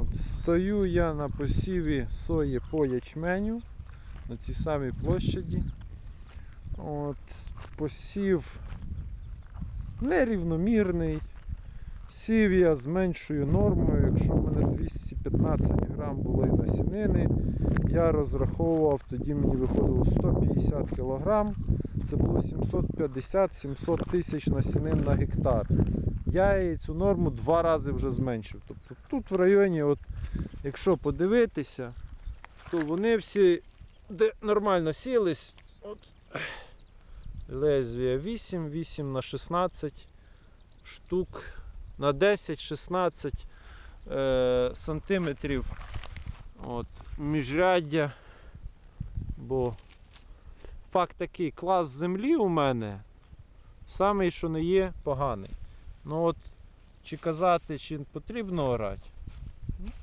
От, стою я на посіві сої по ячменю на цій самій площаді. От, посів нерівномірний. Сів я з меншою нормою, якщо в мене 215 грам було і насінини, я розраховував, тоді мені виходило 150 кг, це було 750-700 тисяч насінин на гектар. Я цю норму два рази вже зменшив. Тут в районі, от, якщо подивитися, то вони всі, де нормально сілись, от, лезвія 8, 8 на 16 штук на 10-16 е, сантиметрів от, міжряддя. Бо факт такий, клас землі у мене самий, що не є, поганий. Ну от, чи казати, чи потрібно орати?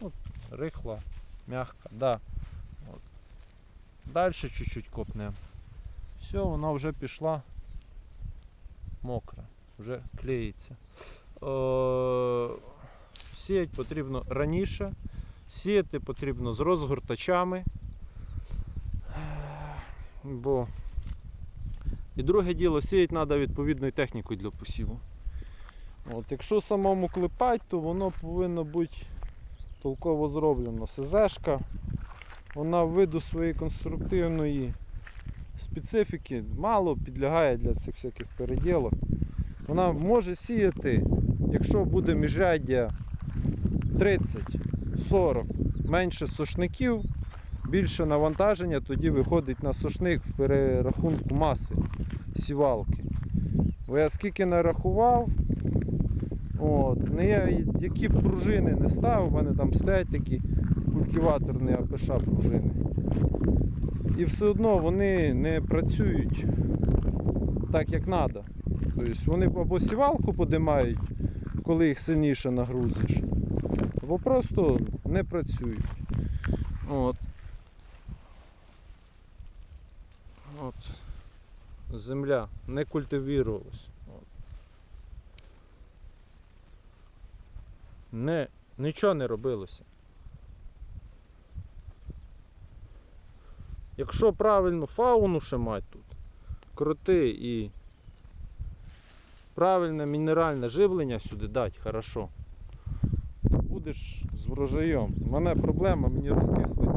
Ну, рихла, м'яка, да. От. Далі чуть-чуть копнемо. Все, вона вже пішла мокра, вже клеїться. Е, Сіяти потрібно раніше, сіяти потрібно з розгортачами. Бо... І друге діло, сіяти треба відповідною технікою для посіву. От, якщо самому клепати, то воно повинно бути толково зроблено. СЗшка, вона виду своєї конструктивної специфіки мало підлягає для цих всяких переділок. Вона може сіяти, якщо буде міжряддя 30-40 менше сошників, більше навантаження, тоді виходить на сошник в перерахунку маси сівалки. Бо я скільки нарахував, от, не я, які б пружини не ставив, у мене там стоять такі культиваторні АПШ пружини. І все одно вони не працюють так, як треба. Тобто вони або сівалку подимають, коли їх сильніше нагрузиш, або просто не працюють. От. От. Земля не культивірувалася. От. Не, нічого не робилося. Якщо правильну фауну ще мати тут, крути і правильне мінеральне живлення сюди дати, хорошо. Будеш з врожаєм. У мене проблема, мені розкислить.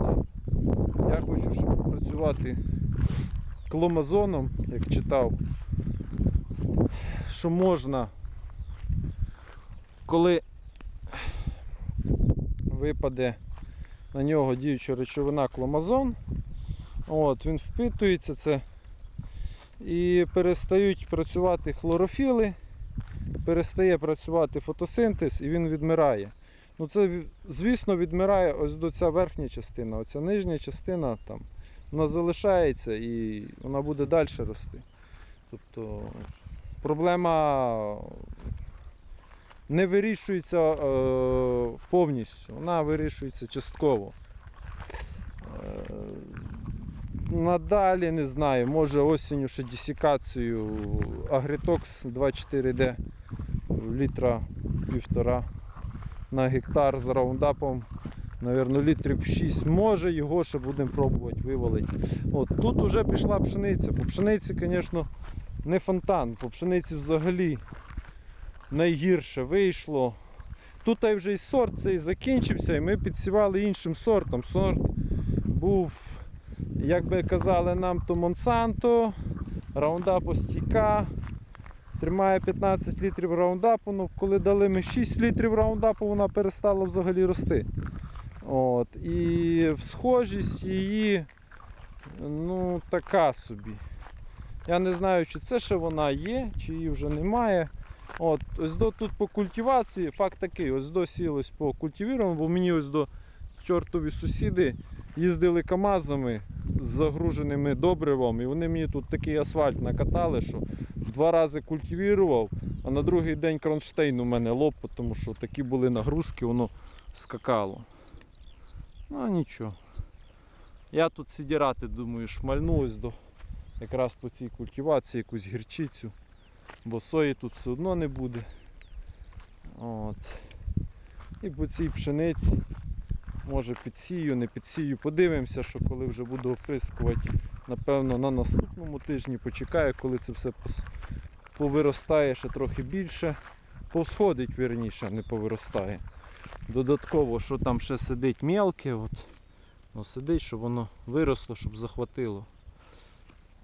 Я хочу, щоб працювати кломазоном, як читав, що можна, коли випаде на нього діюча речовина кломазон, от, він впитується це і перестають працювати хлорофіли, перестає працювати фотосинтез і він відмирає. Ну це, звісно, відмирає ось до ця верхня частина, оця нижня частина там, вона залишається і вона буде далі рости. Тобто проблема не вирішується е, повністю, вона вирішується частково. Е, Надалі не знаю, може осінню ще десікацію Агритокс 24D літра півтора на гектар з раундапом, Навірно, літрів 6. Може його ще будемо пробувати вивалити. От, тут вже пішла пшениця. По пшениці, звісно, не фонтан. По пшениці взагалі найгірше вийшло. Тут вже і сорт цей закінчився, і ми підсівали іншим сортом. Сорт був, як би казали нам, то Монсанто, раундапо стійка. Тримає 15 літрів раундапу, ну коли дали ми 6 літрів раундапу, вона перестала взагалі рости. От, і схожість її ну, така собі. Я не знаю, чи це ще вона є, чи її вже немає. От, ось до тут по культивації, факт такий, ось до сілось по культивірам, бо мені ось до чортові сусіди їздили КАМАЗами з загруженими добривом, і вони мені тут такий асфальт накатали, що два рази культивірував, а на другий день кронштейн у мене лоп, тому що такі були нагрузки, воно скакало. Ну нічого. Я тут сидірати, думаю, шмальну ось до якраз по цій культивації якусь гірчицю, бо сої тут все одно не буде. От. І по цій пшениці Може підсію, не підсію. Подивимося, що коли вже буду оприскувати, напевно, на наступному тижні почекаю, коли це все повиростає ще трохи більше. Повсходить вірніше, не повиростає. Додатково, що там ще сидить мелке, от, ну, сидить, щоб воно виросло, щоб захватило.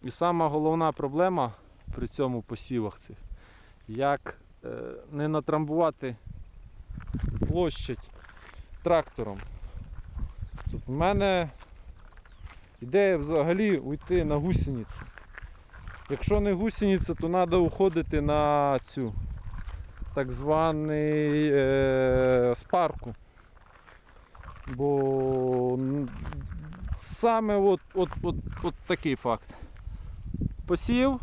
І сама головна проблема при цьому посівах цих, як е, не натрамбувати площадь трактором. Тут в мене ідея взагалі уйти на гусеницю. Якщо не гусениця, то треба уходити на цю так званий е, спарку. Бо саме от, от, от, от такий факт. Посів,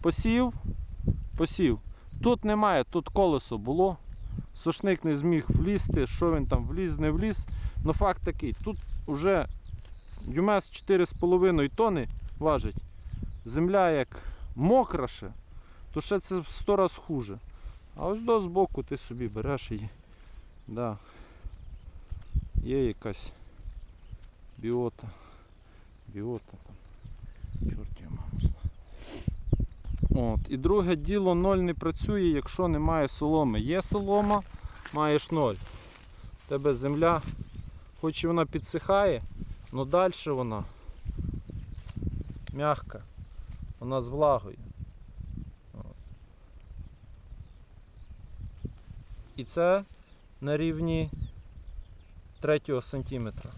посів, посів. Тут немає, тут колесо було. Сушник не зміг влізти, що він там вліз, не вліз. Ну факт такий, тут вже ЮМЕС 4,5 тони важить. Земля як мокра ще, то ще це в 100 раз хуже. А ось до збоку ти собі береш її. Да. Є якась біота. Біота там. От. І друге діло ноль не працює, якщо немає соломи. Є солома, маєш ноль. У тебе земля, хоч і вона підсихає, але далі вона м'яка. Вона з влагою. І це на рівні 3 сантиметра.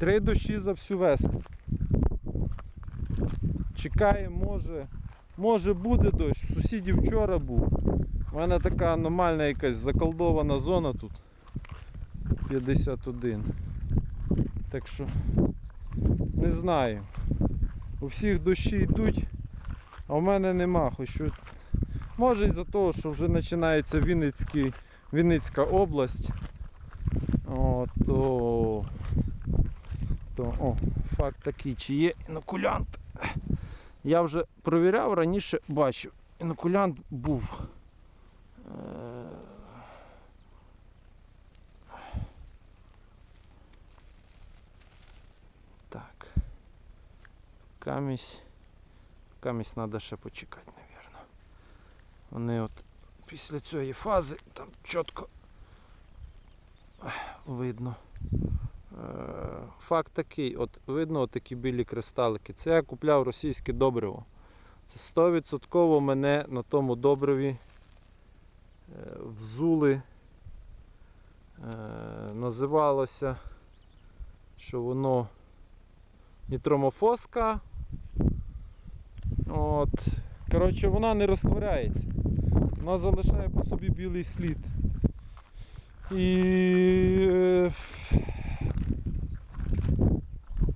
Три дощі за всю весну. Чекаємо, може, може буде дощ. В сусідів вчора був. У мене така аномальна якась заколдована зона тут. 51. Так що не знаю. У всіх дощі йдуть, а в мене нема. Хоч Може із-за того, що вже починається Вінницький, Вінницька область. О, то, то о, факт такий, чи є інокулянт. Я вже провіряв, раніше бачив. Інокулянт був. Е, Так. Камість. Камість треба ще почекати, мабуть. Вони от після цієї фази там чітко видно. Е, Факт такий, от видно такі білі кристалики. Це я купляв російське добриво. Це 100% мене на тому добриві е, взули. Е, Називалося, що воно нітромофоска. От. Коротше, вона не розтворяється. Вона залишає по собі білий слід. І, е,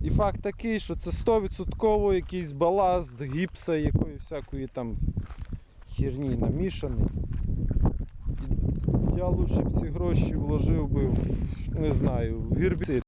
і факт такий, що це 100% якийсь баласт, гіпса, якої всякої там херні намішаний. Я лучше б ці гроші вложив би в, не знаю, в гербіцид.